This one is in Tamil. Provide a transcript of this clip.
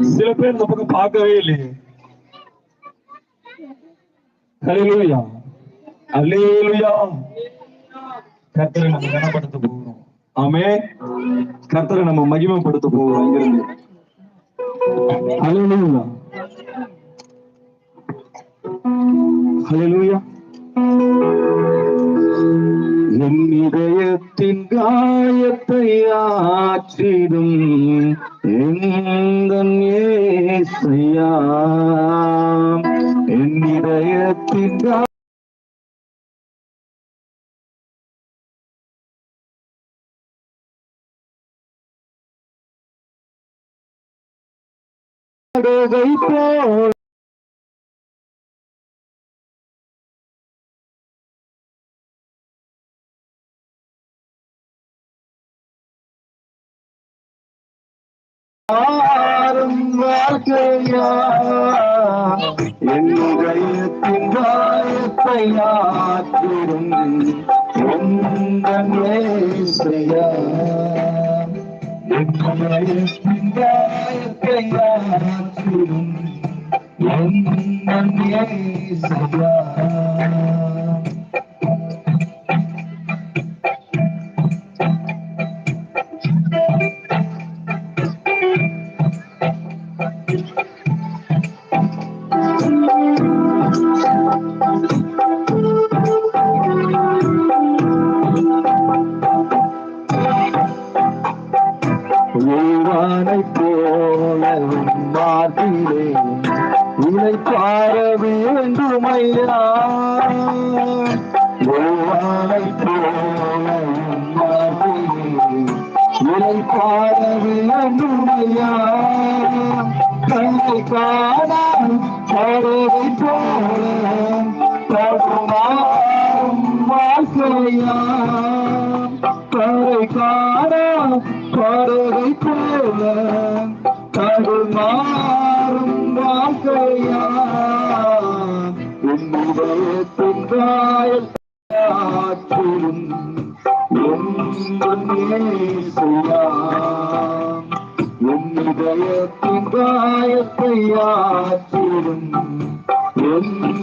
சில பேர் இந்த பக்கம் பார்க்கவே இல்லையே. ஹalleluya. ஹalleluya. கர்த்தரை நம்ம கனப்படுத்த போகிறோம். ஆமே கர்த்தரை நம்ம மகிமைப்படுத்த போகிறோம் இங்கிருந்து. ஹalleluya. ஹalleluya. என் இதயத்தின் காயத்தையா ஆற்றிடும் எந்தன் ஏசையா? என் இதயத்தின் போல் வாழ்க்கையா என் இதயத்தின் காயத்தை ஆற்றிடும் உந்தன் ஏசையா பார வேண்டும் ஐயா உள்வானை போல பார கண்ணை காண பறவை போல தடுமாறும் வாழ்க்கையா கரை காண பறவை കായത്തിലും ഉന്നിതയത്തിൻ കായത്തയ്യാത്തിലും എന്തും